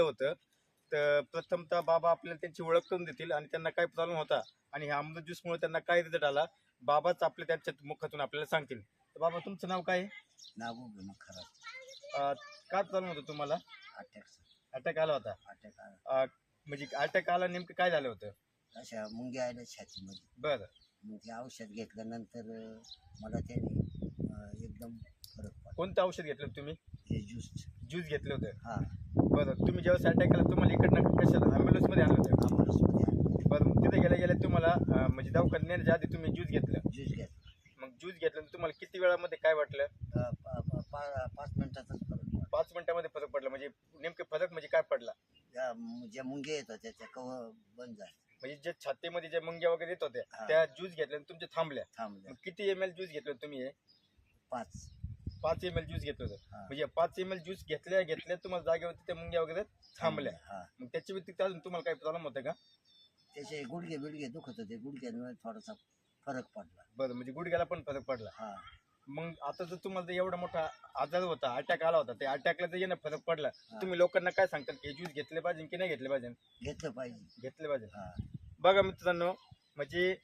दिलं होतं. तर प्रथमतः बाबा आपल्याला त्यांची ओळख करून देतील आणि त्यांना काय प्रॉब्लेम होता आणि ह्या अमृत ज्यूसमुळे त्यांना काय रिझल्ट आला बाबाच आपल्या त्यांच्या मुखातून आपल्याला सांगतील. तर बाबा तुमचं नाव काय आहे? नागू खरं. काय प्रॉब्लेम होता तुम्हाला? अटॅक अटॅक आला होता. अटॅक आला. म्हणजे अटॅक आला नेमकं काय झालं होतं? अशा मुंग्या आल्या छातीमध्ये. बरं. मग ते औषध घेतल्यानंतर मला त्याने एकदम फरक कोणतं औषध घेतलं तुम्ही? हे ज्यूस ज्यूस घेतलं होतं. हा. बरं तुम्ही ज्यावेळेस अटॅक आला तुम्हाला इकडनं कशाला? ॲम्ब्युलन्समध्ये आणलं होतं. आणलं बरं मग तिथे गेल्या गेल्या तुम्हाला अं, म्हणजे दवाखान्यात नेण्याच्या आधी तुम्ही ज्यूस घेतलं. ज्यूस घेतला. मग ज्यूस घेतल्यानंतर तुम्हाला किती वेळामध्ये काय वाटलं? अं, पा- पा- पा- पाच फरक पडला. पाच मिनिटामध्ये फरक पडला. म्हणजे नेमके फरक म्हणजे काय पडला? त्या मु- ज्या मुंग्या येत होत्या त्या कव्हर बंद झाल्या. म्हणजे जे छातीमध्ये ज्या मुंग्या वगैरे येत होत्या हा. त्या ज्यूस घेतल्यानंतर तुमच्या थांबल्या. थांबल्या. मग किती एम एल ज्यूस घेतलं तुम्ही हे? पाच. पाच एम एल ज्यूस घेतलं होतं. हा. म्हणजे पाच एम एल ज्यूस घेतल्या घेतल्या तुम्हाला जागेवरती त्या मुंग्या वगैरे थांबल्या. हा मग त्याच्या व्यतिरिक्त अजून तुम्हाला काही प्रॉब्लेम होता का? त्याचे गुडघे बिडघे दुखत होते. गुडघ्यांमुळे थोडासा फरक पडला. बरं म्हणजे गुडघ्याला पण फरक पडला. हा. मग आता जर तुम्हाला जर एवढा मोठा आजार होता अटॅक आला होता त्या अटॅकला जर येणं फरक पडला. तुम्ही लोकांना काय सांगतात की ज्यूस घेतले पाहिजे की नाही घेतले पाहिजे? घेतलं पाहिजे. घेतले पाहिजे. हा. बघा मित्रांनो म्हणजे